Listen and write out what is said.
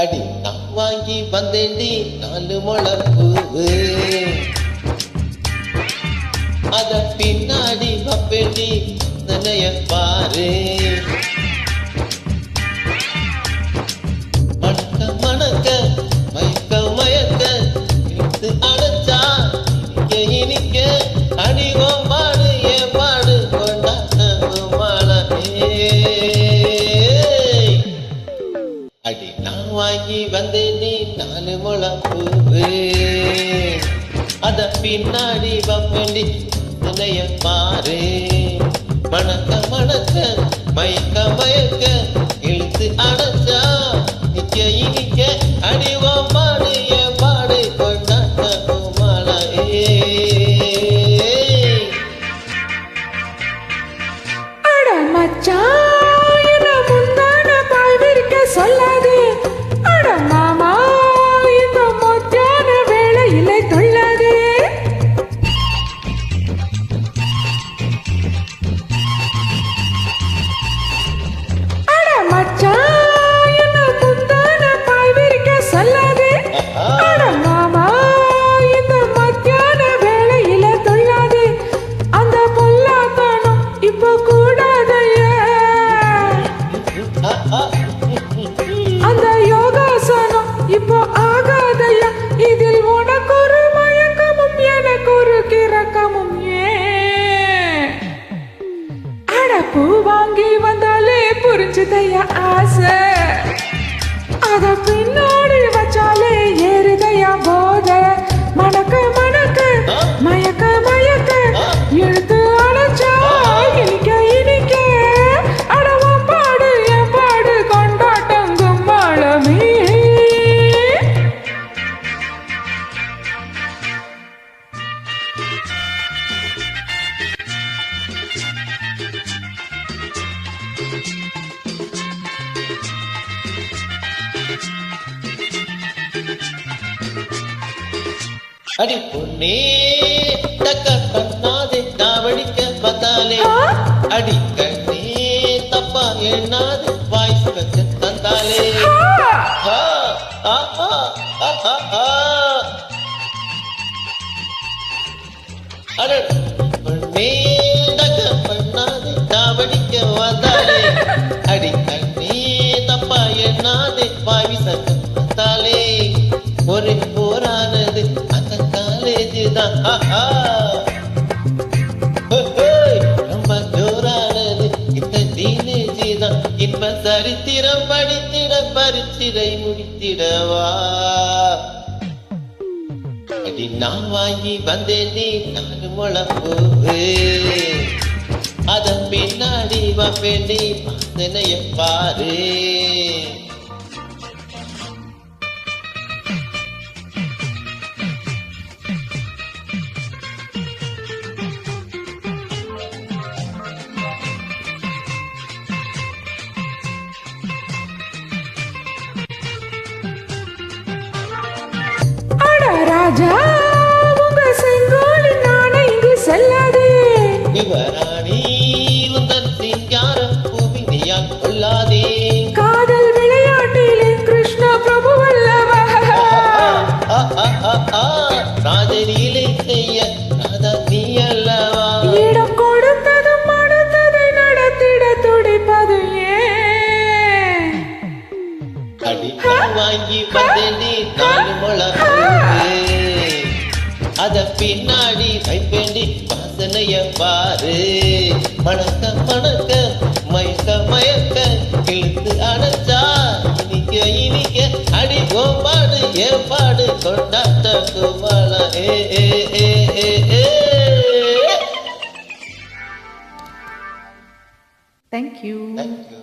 அடி நான் வாங்கி வந்தேண்டி நாலு முளப்பூவு அத பின்னாடி வப்பேண்டி நிலைய பாரு. வந்தேன் நீ அத பின்னாடி வப்பண்டி துணைய பாரு. மணக்க மணக்க மயக்க மயக்க இழுத்து அடைச்சா நிக்க இனிக்க அடிவ இப்போ கூடாதையே அடி பொன்னே தக்க பண்ணாதே தாவடிக்க பார்த்தாலே? அடி கண்ணே தப்பா எண்ணாது வாய்ஸ் வச்சு தந்தாலே. அட பொன்னே தக்க பண்ணாதே தாவடிக்க வந்தாலே ரொம்ப ஜோரானது இந்த டீனேஜ் தான் இப்ப சரித்திரம் படித்திட பரிச்சிரை முடித்திடவா நான் வாங்கி வந்தேன் நீ நாலு முளப்பூவு அதன் பின்னாடி வப்பேன் நீ வாசனைய பாரு பின்னாடி வைப்பேண்டி வாசனைய பாரு மணக்க மணக்க மயக்க மயக்க இழுத்து அடைச்சா இனிக்க இனிக்க அடி கோபாடு ஏற்பாடு கொண்டாட்ட குமால ஏ ஏ ஏ ஏ ஏ Thank you. Thank you.